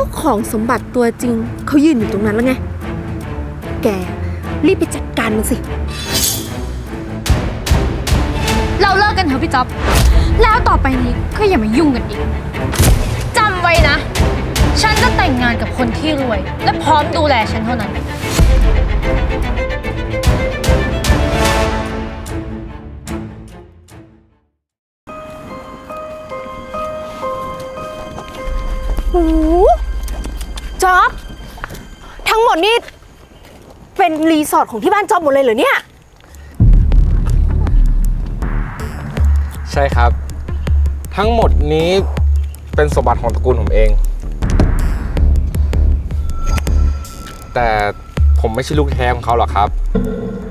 จ้าของสมบัติตัวจริง เขายืนอยู่ตรงนั้นแล้วไง แก รีบไปจัดการมันสิ เราเลิกกันเถอะพี่จ๊อบ แล้วต่อไปนี้ก็อย่ามายุ่งกันอีกจำไว้นะ ฉันจะแต่งงานกับคนที่รวย และพร้อมดูแลฉันเท่านั้น โอ้โห จ๊อบ ทั้งหมดนี่เป็นรีสอร์ทของที่บ้านจ๊อบหมดเลยเหรอเนี่ย ใช่ครับ ทั้งหมดนี้เป็นสมบัติของตระกูลผมเอง แต่ผมไม่ใช่ลูกแท้ของเขาหรอกครับ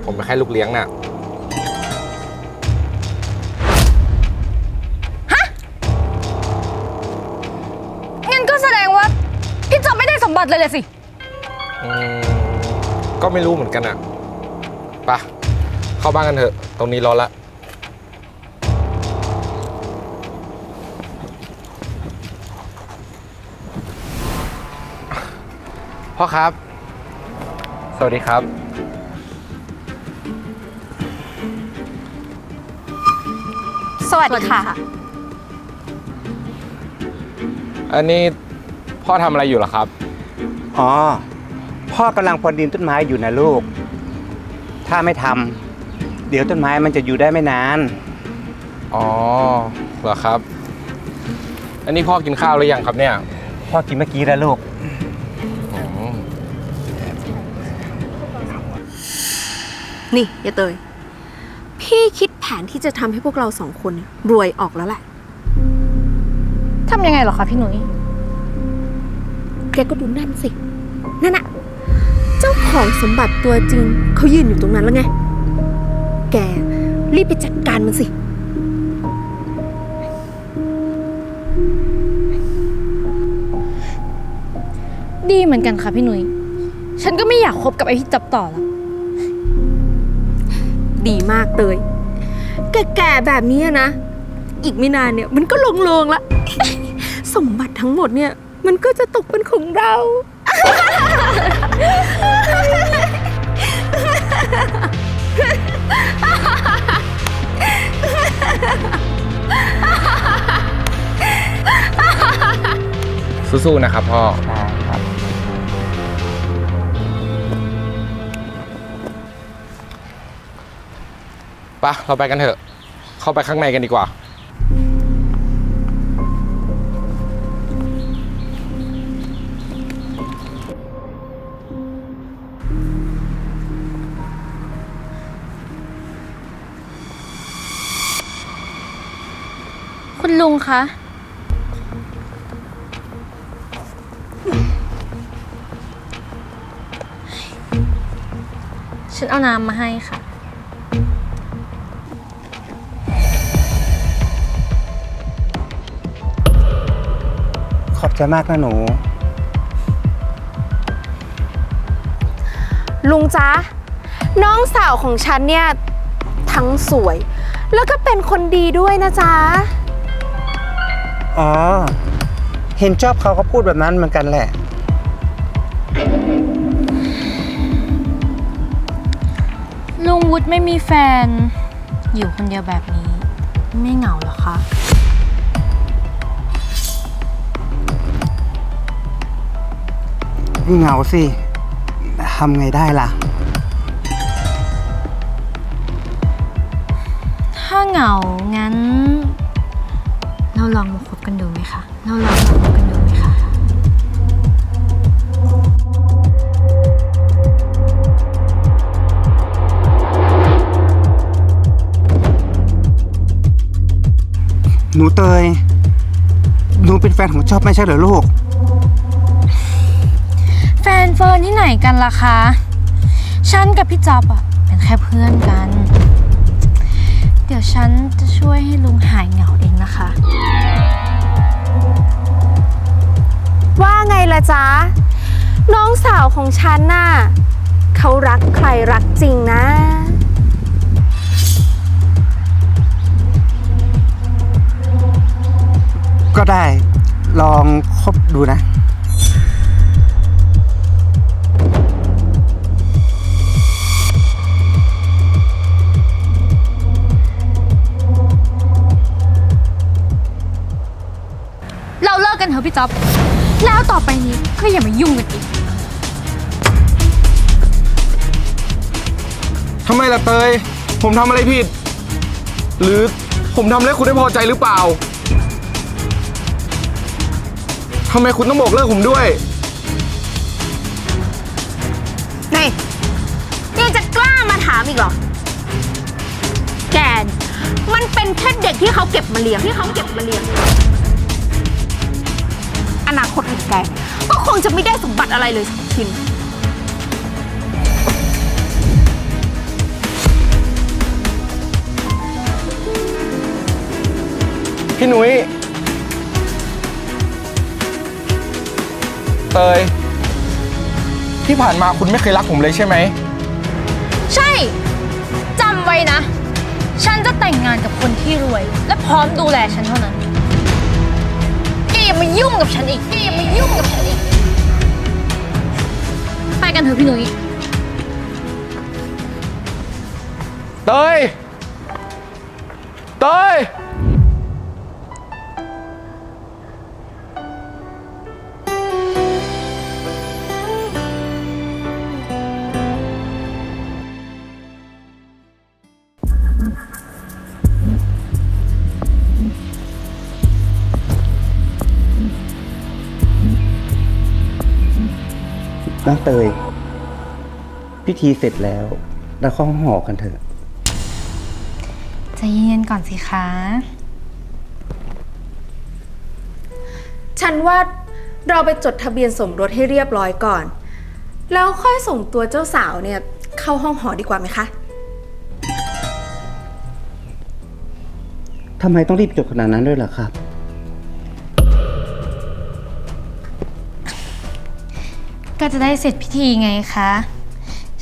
ผมเป็นแค่ลูกเลี้ยงน่ะ บไม่ได้สมบัติเลยเลยสิ อืมก็ไม่รู้เหมือนกันอะไปะเข้าบ้านกันเถอะ ตรงนี้ร้อนละ พ่อครับ สวัสดีครับ สวัสดีค่ะ อันนี้พ่อทำอะไรอยู่เหรอครับ อ๋อ พ่อกำลังพรวนดินต้นไม้อยู่นะลูก ถ้าไม่ทำเดี๋ยวต้นไม้มันจะอยู่ได้ไม่นาน อ๋อเหรอครับ อันนี้พ่อกินข้าวหรือยังครับเนี่ยพ่อกินเมื่อกี้แล้วลูก อืมนี่ยายเตย พี่คิดแผนที่จะทำให้พวกเราสองคนเนี่ยรวยออกแล้วแหละ ทำยังไงเหรอคะพี่หนุ่ย แกก็ดูนั่นสิ นั่นอะเจ้าของสมบัติตัวจริงเขายืนอยู่ตรงนั้นแล้วไง แกรีบไปจัดการมันสิ ดีเหมือนกันค่ะพี่หนุ่ยฉันก็ไม่อยากคบกับไอพี่จ๊อบต่อแล้ว ดีมากเตย แก่ๆแบบนี้นะ อีกไม่นานเนี่ย มันก็ลงโลงละ สมบัติทั้งหมดเนี่ย มันก็จะตกเป็นของเรา สู้ๆนะครับพ่อ ปะเราไปกันเถอะ เข้าไปข้างในกันดีกว่า คุณลุงคะ ฉันเอาน้ำมาให้ค่ะ ขอบใจมากนะหนู ลุงจ๊ะ น้องสาวของฉันเนี่ย ทั้งสวย แล้วก็เป็นคนดีด้วยนะจ๊ะ อ๋อ เห็นชอบเขาก็พูดแบบนั้นเหมือนกันแหละ ลุงวุฒิไม่มีแฟน อยู่คนเดียวแบบนี้ ไม่เหงาเหรอคะ เหงาสิ ทำไงได้ล่ะ ถ้าเหงางั้น เราลองมาคบกันดูไหมคะ เราลองมาคบกันดูไหมคะ หนูเตย หนูเป็นแฟนของชอบไม่ใช่เหรอลูก แฟนเฟิร์นที่ไหนกันล่ะคะ ฉันกับพี่จ๊อบอะเป็นแค่เพื่อนกัน เดี๋ยวฉันจะช่วยให้ลุงหายเหงาเอง นะคะ ว่าไงล่ะจ๊ะ น้องสาวของฉันน่ะเขารักใครรักจริงนะ ก็ได้ลองคบดูนะ พี่จ๊อบ แล้วต่อไปนี้ก็อย่ามายุ่งกันอีก ทำไมล่ะเตย ผมทำอะไรผิด หรือผมทำให้คุณไม่พอใจหรือเปล่า ทำไมคุณต้องบอกเลิกผมด้วย นี่ยังจะกล้ามาถามอีกเหรอ แกน มันเป็นแค่เด็กที่เขาเก็บมาเลี้ยงที่เขาเก็บมาเลี้ยง งจะไม่ได้สมบัติอะไรเลยสักชิ้น พี่หนุ้ยเตยที่ผ่านมาคุณไม่เคยรักผมเลยใช่ไหม ใช่จำไว้นะ ฉันจะแต่งงานกับคนที่รวย และพร้อมดูแลฉันเท่านั้นแกอย่ามายุ่งกับฉันอีกแกอย่ามายุ่งกับฉันอีก ไปกันเถอะพี่หนุ่ยเตยเตย น้องเตย พิธีเสร็จแล้วเราเข้าห้องหอกันเถอะ ใจเย็นก่อนสิคะ ฉันว่าเราไปจดทะเบียนสมรสให้เรียบร้อยก่อน แล้วค่อยส่งตัวเจ้าสาวเนี่ยเข้าห้องหอดีกว่าไหมคะ ทำไมต้องรีบจบขนาดนั้นด้วยล่ะครับ ก็จะได้เสร็จพิธีไงคะ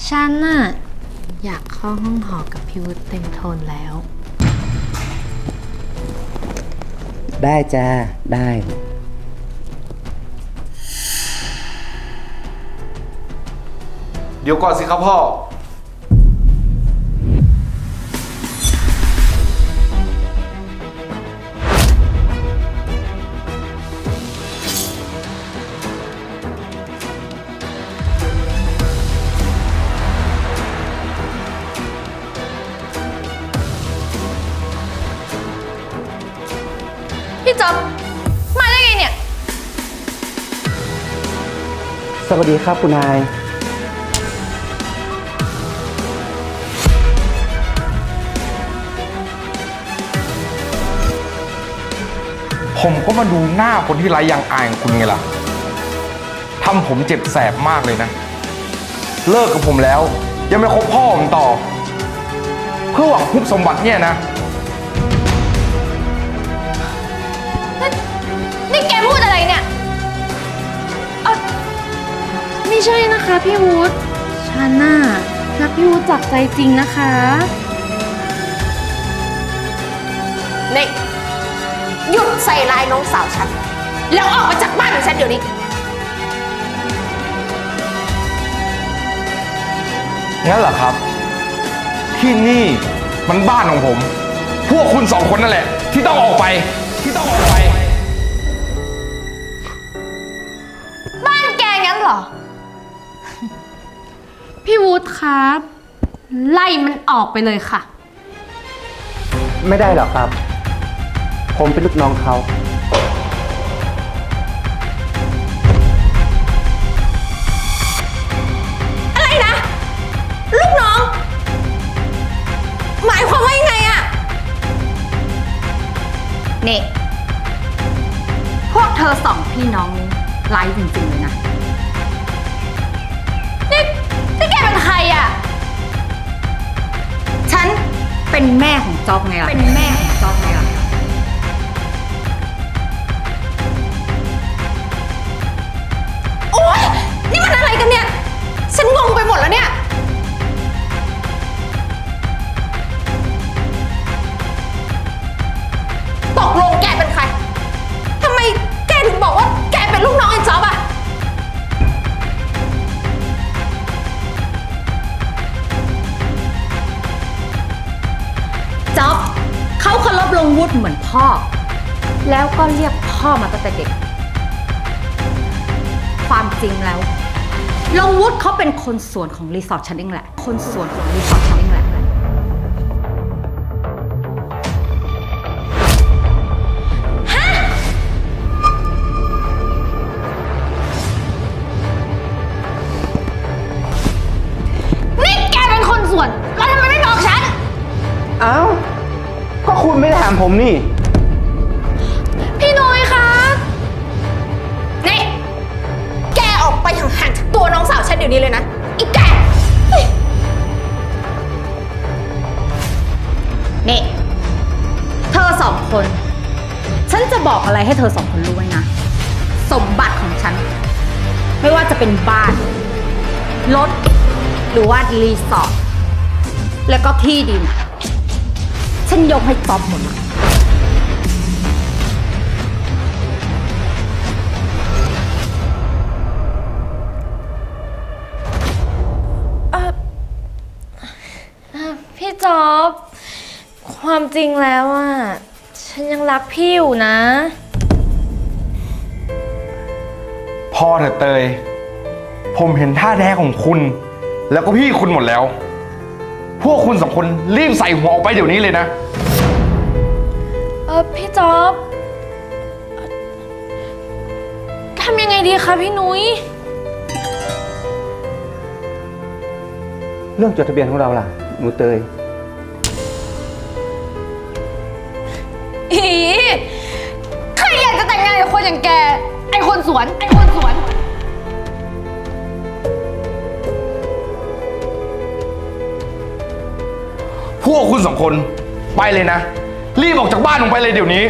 ฉันน่ะอยากเข้าห้องหอกับพี่วุฒิเต็มทนแล้ว ได้จ้า ได้ เดี๋ยวก่อนสิครับพ่อ วัสดีครับคุณนาย ผมก็มาดูหน้าคนที่ไร้ยางอายของคุณไงล่ะทำผมเจ็บแสบมากเลยนะ เลิกกับผมแล้ว ยังไม่คบพ่อผมต่อ เพื่อหวังคุบสมบัติเนี่ยนะ ใช่นะคะพี่วุฒิฉันน่ะรักพี่วุฒิจากใจจริงนะคะ นี่หยุดใส่ลายน้องสาวฉัน แล้วออกมาจากบ้านของฉันเดี๋ยวนี้ งั้นเหรอครับ ที่นี่มันบ้านของผม พวกคุณสองคนนั่นแหละ ที่ต้องออกไป ที่ต้องออกไป บ้านแกงั้นเหรอ พี่วุฒิครับ ไล่มันออกไปเลยค่ะ ไม่ได้หรอกครับ ผมเป็นลูกน้องเขา อะไรนะ ลูกน้อง หมายความว่ายังไงอะนี่ พวกเธอสองพี่น้องนี้ไร้จริงๆเลยนะ นี่นี่แกเป็นใครอะ ฉันเป็นแม่ของจ๊อบไงล่ะ เป็นแม่ของจ๊อบไงล่ะ พ่อมาตั้งแต่เด็ก ความจริงแล้วลงวุฒิเขาเป็นคนสวนของรีสอร์ทฉันเองแหละ คนสวนของรีสอร์ทฉันเองแหละ นี่แกเป็นคนสวน แล้วทำไมไม่บอกฉัน เอ้าก็คุณไม่ได้ถามผมนี่ ไปห่างๆจากตัวน้องสาวฉันเดี๋ยวนี้เลยนะอีกแกเนี่ เธอสองคน ฉันจะบอกอะไรให้เธอสองคนรู้ไว้นะ สมบัติของฉัน ไม่ว่าจะเป็นบ้าน รถ หรือว่ารีสอร์ท แล้วก็ที่ดิน ฉันยกให้ตอบหมด จ๊อบ ความจริงแล้วอะฉันยังรักพี่อยู่นะ พอเถอะเตย ผมเห็นท่าแท้ของคุณ แล้วก็พี่คุณหมดแล้ว พวกคุณสองคนรีบใส่หัวออกไปเดี๋ยวนี้เลยนะ เออพี่จ๊อบเอ่อทำยังไงดีคะพี่นุ้ย เรื่องจดทะเบียนของเราล่ะหนูเตย อย่างแก ไอคนสวน ไอคนสวน พวกคุณสองคนไปเลยนะ รีบออกจากบ้านผมไปเลยเดี๋ยวนี้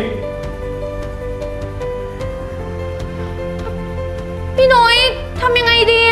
พี่นุ้ยทำยังไงดี